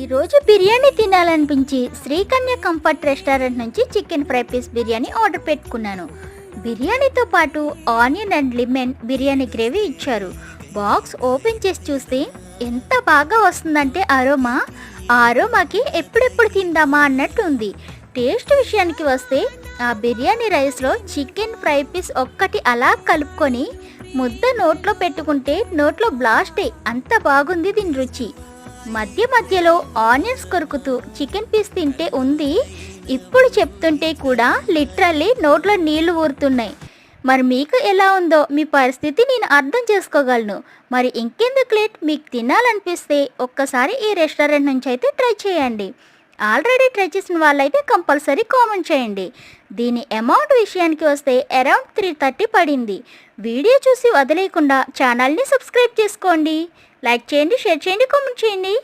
ఈరోజు బిర్యానీ తినాలనిపించి Srikanya comfort restaurant నుంచి chicken fry piece biryani order పెట్టుకున్నాను. బిర్యానీతో పాటు onion and lemon biryani gravy ఇచ్చారు. బాక్స్ ఓపెన్ చేసి చూస్తే ఎంత బాగా వస్తుందంటే అరోమా. ఆ అరోమాకి ఎప్పుడెప్పుడు తిందామా అన్నట్టు ఉంది టేస్ట్ విషయానికి వస్తే ఆ బిర్యానీ రైస్లో చికెన్ ఫ్రై పీస్ ఒక్కటి అలా కలుపుకొని ముద్ద నోట్లో పెట్టుకుంటే నోట్లో బ్లాస్టే. అంత బాగుంది దీని రుచి. మధ్య మధ్యలో ఆనియన్స్ కొరుకుతూ చికెన్ పీస్ తింటే ఉంది. ఇప్పుడు చెప్తుంటే కూడా లిటరల్లీ నోట్లో నీళ్ళు ఊరుతున్నాయి. మరి మీకు ఎలా ఉందో మీ పరిస్థితి నేను అర్థం చేసుకోగలను. మరి ఇంకెందుకు లేట్? మీకు తినాలనిపిస్తే ఒక్కసారి ఈ రెస్టారెంట్ నుంచి అయితే ట్రై చేయండి. ఆల్రెడీ ట్రై చేసిన వాళ్ళైతే కంపల్సరీ కామెంట్ చేయండి. దీని అమౌంట్ విషయానికి వస్తే అరౌండ్ త్రీ థర్టీ పడింది. వీడియో చూసి వదిలేయకుండా ఛానల్ని సబ్స్క్రైబ్ చేసుకోండి. లైక్ చేయండి షేర్ చేయండి కామెంట్ చేయండి.